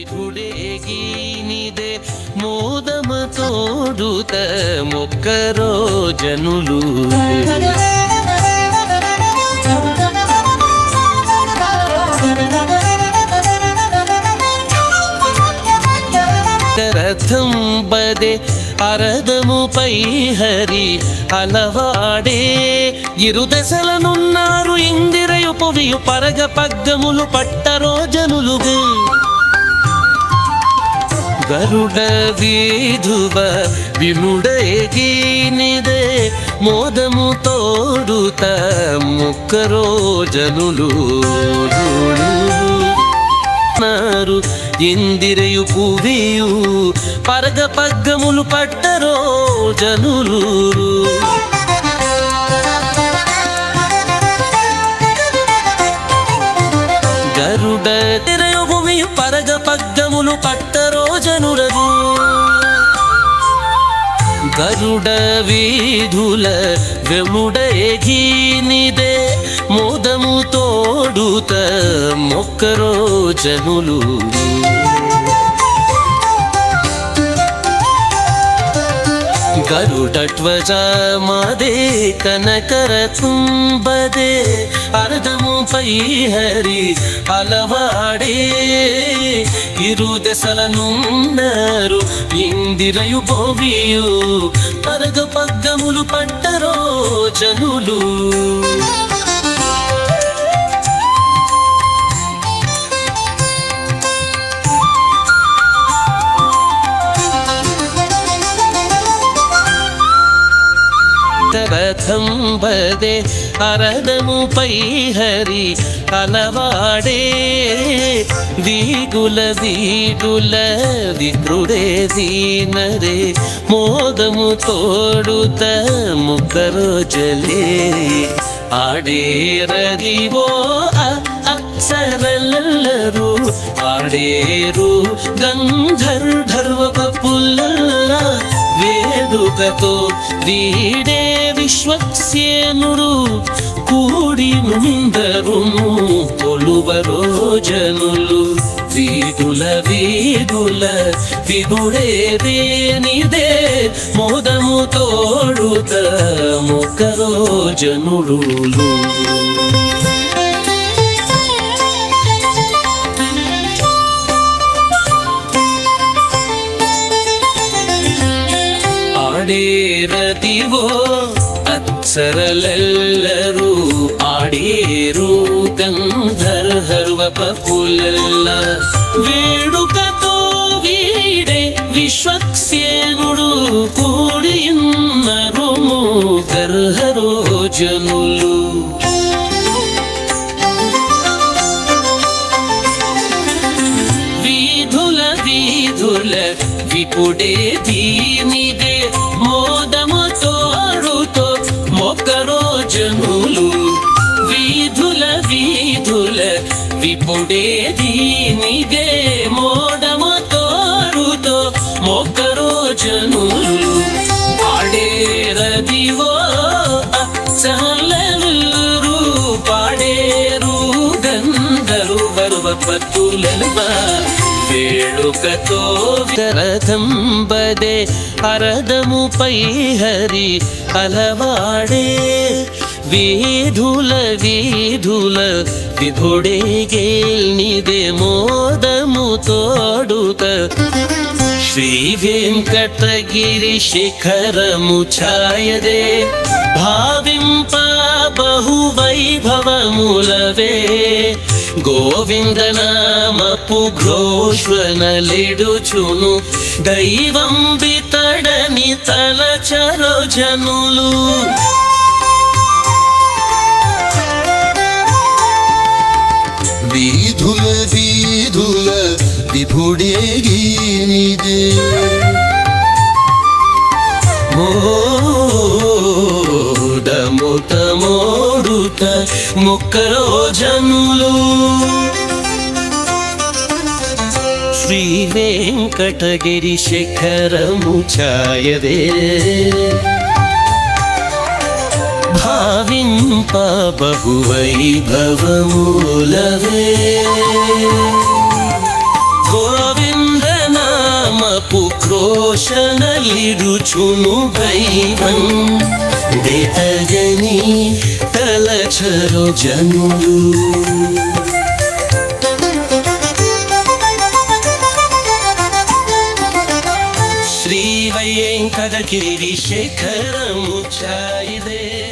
నిధుడేగీనిదే మోదమతోడుత మొక్కరో జనులు రథం బదే అరదముపై హరి అలవాడే ఇరుదశలనున్నారు ఇందిరయు పొవియు పరగ పగ్గములు పట్టరోజనులుగు జనులుగు గరుడ వీధువ వినుడేగినిదే మోదము తోడుత ముక్కరో జనులు నారు ఇందిరయు పువియు పరగ పగ్గములు పట్టరో జనులు గరుడ తిరయు భూమియు పరగ పగ్గములు పట్టరో జనురగు గరుడ వీధుల వెముడేగినిదే మోదము తోడుత మొక్కరో జనులు గరుడట్వజ మాదే కనకర తుంబదే పై హరి అలవాడే. ఇరు దశలనున్నారు ఇందిరయు భోవియు పరగ పగ్గములు పట్టరో జనులు. రథం బదే అరదముపై హరి కలవాడే దీగుల దీగుల వికృడే దీనరే మోదము తోడుత ముఖరోజలే ఆడేరదివో అక్షరలెల్లరు ఆడేరు గంధర్ధర్వ పుల్ల వేడుకతో వీడే విశ్వక్సేనుడు కూడి ముందరును కొలువరో జనులు వీధుల వీధుల విగుడే దేనిదే మోదము తోడుత మొక్కరో జనులు ಆಡೇರದಿವೋ ಅಕ್ಷರಲೆಲ್ಲರೂ ಆಡೇರು ಗಂಧರ್ವ ಪುಲೆಲ್ಲ వేడుకతో వీడే విశ్వక్సేనుడు కూడియున్నరు గర్హరో జనులు వీధుల వీధుల విపుడే దీనిదే విపుడే నిదే మోదము తోరుతో మొక్కరోజను జనులు ఆడేరదివో అచ్చలరు పాడేరు గంధరు వరువ పత్తులెల్వ వేడుకతో రథం బదే అరదముపై హరి అలవాడే వీధుల వీధుల విభుడే గేల్నిదే మోదము తోడుత శ్రీ వెంకటగిరి శిఖరము ఛాయదే. భావింప బహు బహువైభవములవే. గోవిందనామపు ఘోష్వనలిడుచును దైవం బితడని తలచరో జనులు. వీధుల విభుడేగినిదే మోడముత మోడుత ముక్కలో జనులు శ్రీ వెంకటగిరి శిఖరము ఛాయదే భావింప బహువైభవములవే గోవింద నామపు దైవం. దేతగని తలచరు జనులు. శ్రీ వెంకటగిరి శేఖరము చాయిదే